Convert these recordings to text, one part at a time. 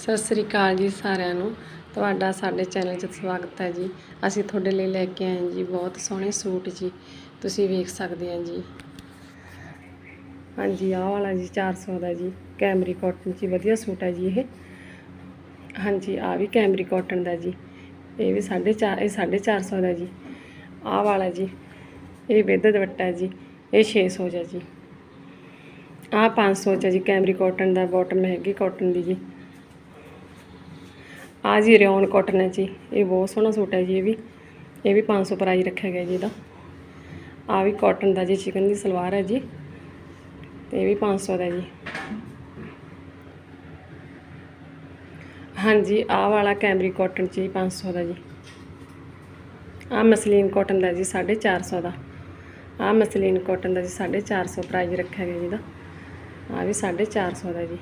ਸਤਿ ਸ੍ਰੀ ਅਕਾਲ ਜੀ ਸਾਰਿਆਂ ਨੂੰ। ਤੁਹਾਡਾ ਸਾਡੇ ਚੈਨਲ 'ਚ ਸਵਾਗਤ ਹੈ ਜੀ। ਅਸੀਂ ਤੁਹਾਡੇ ਲਈ ਲੈ ਕੇ ਆਏ ਜੀ ਬਹੁਤ ਸੋਹਣੇ ਸੂਟ ਜੀ। ਤੁਸੀਂ ਵੇਖ ਸਕਦੇ ਆ ਜੀ। ਹਾਂਜੀ, ਆਹ ਵਾਲਾ ਜੀ 400 ਦਾ ਜੀ। ਕੈਮਰੀ ਕਾਟਨ 'ਚ ਵਧੀਆ ਸੂਟ ਹੈ ਜੀ ਇਹ। ਹਾਂਜੀ ਆ ਵੀ ਕੈਮਰੀ ਕਾਟਨ ਦਾ ਜੀ। ਇਹ ਵੀ 4.5 ਇਹ 450 ਦਾ ਜੀ। ਆਹ ਵਾਲਾ ਜੀ, ਇਹ ਵਿਦ ਦੁਪੱਟਾ ਹੈ ਜੀ, ਇਹ 600 ਦਾ ਜੀ। ਆਹ 500 ਚ ਹੈ ਜੀ ਕੈਮਰੀ ਕਾਟਨ ਦਾ, ਬਾਟਮ ਹੈਗੀ ਕਾਟਨ ਦੀ ਜੀ। ਆ ਜੀ ਰਿਓਨ ਕਾਟਨ ਹੈ ਜੀ, ਇਹ ਬਹੁਤ ਸੋਹਣਾ ਸੂਟ ਹੈ ਜੀ ਇਹ ਵੀ ਇਹ ਵੀ 500 ਪ੍ਰਾਈਸ ਰੱਖਿਆ ਗਿਆ ਜੀ ਇਹਦਾ। ਆ ਵੀ ਕਾਟਨ ਦਾ ਜੀ ਚਿਕਨ ਦੀ ਸਲਵਾਰ ਹੈ ਜੀ, ਤੇ ਇਹ ਵੀ 500 ਦਾ ਜੀ। ਹਾਂਜੀ ਆਹ ਵਾਲਾ ਕੈਮਰੀ ਕਾਟਨ ਚ ਜੀ 500 ਦਾ ਜੀ। ਆ ਮਸਲੀਨ ਕਾਟਨ ਦਾ ਜੀ 450 ਦਾ। ਆ ਮਸਲੀਨ ਕਾਟਨ ਦਾ ਜੀ 450 ਪ੍ਰਾਈਸ ਰੱਖਿਆ ਗਿਆ ਜੀ ਦਾ ਆ ਵੀ 450 ਦਾ ਜੀ।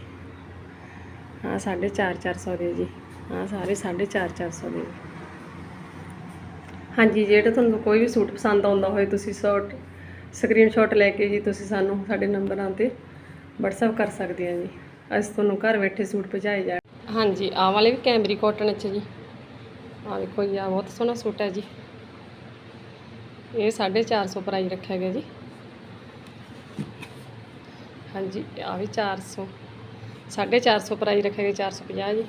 ਆ 450 ਦੇ ਜੀ। ਆ ਸਾਰੇ 450 ਦੇ। ਹਾਂਜੀ ਜਿਹੜਾ ਤੁਹਾਨੂੰ ਕੋਈ ਵੀ ਸੂਟ ਪਸੰਦ ਆਉਂਦਾ ਹੋਏ, ਤੁਸੀਂ ਸ਼ਾਟ ਸਕਰੀਨਸ਼ਾਟ ਲੈ ਕੇ ਜੀ, ਤੁਸੀਂ ਸਾਨੂੰ ਸਾਡੇ ਨੰਬਰਾਂ ਤੇ WhatsApp ਕਰ ਸਕਦੇ ਆ ਜੀ। ਅਸੀਂ ਤੁਹਾਨੂੰ ਘਰ ਬੈਠੇ ਸੂਟ ਪਹੁੰਚਾਏ ਜਾ ਹਾਂਜੀ, ਆਹ ਵਾਲੇ ਵੀ ਕੈਮਰੀ ਕਾਟਨ ਚ ਜੀ। ਆਹ ਦੇਖੋ ਜੀ ਆ ਬਹੁਤ ਸੋਹਣਾ ਸੂਟ ਹੈ ਜੀ। ਇਹ 450 ਪ੍ਰਾਈਸ ਰੱਖਿਆ ਗਿਆ ਜੀ। ਹਾਂਜੀ ਆ ਵੀ 400 450 ਪ੍ਰਾਈਸ ਰੱਖਿਆ ਗਿਆ 450 ਜੀ।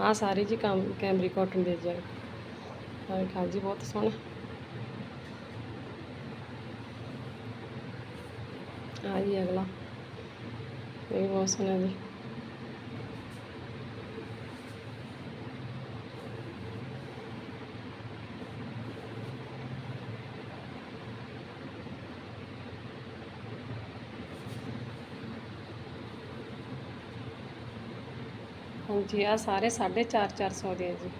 ਆ ਸਾਰੇ ਜੀ ਕੰਮ ਕੈਮਰੀ ਕਾਟਨ ਦੇ ਜੀ ਆ ਵੇਖੋ ਜੀ ਬਹੁਤ ਸੋਹਣਾ। ਆ ਜੀ ਅਗਲਾ। ਇਹ ਵੀ ਬਹੁਤ ਸੋਹਣਾ ਜੀ। ਹਾਂਜੀ ਆ ਸਾਰੇ 450 400 ਦੇ ਆ ਜੀ।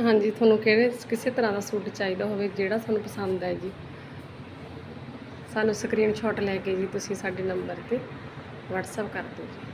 ਹਾਂਜੀ, ਤੁਹਾਨੂੰ ਕਿਹੜੇ, ਕਿਸੇ ਤਰ੍ਹਾਂ ਦਾ ਸੂਟ ਚਾਹੀਦਾ ਹੋਵੇ, ਜਿਹੜਾ ਤੁਹਾਨੂੰ ਪਸੰਦ ਹੈ ਜੀ। ਸਾਨੂੰ ਸਕਰੀਨਸ਼ਾਟ ਲੈ ਕੇ ਜੀ, ਤੁਸੀਂ ਸਾਡੇ ਨੰਬਰ ਤੇ WhatsApp ਕਰ ਦਿਓ ਜੀ।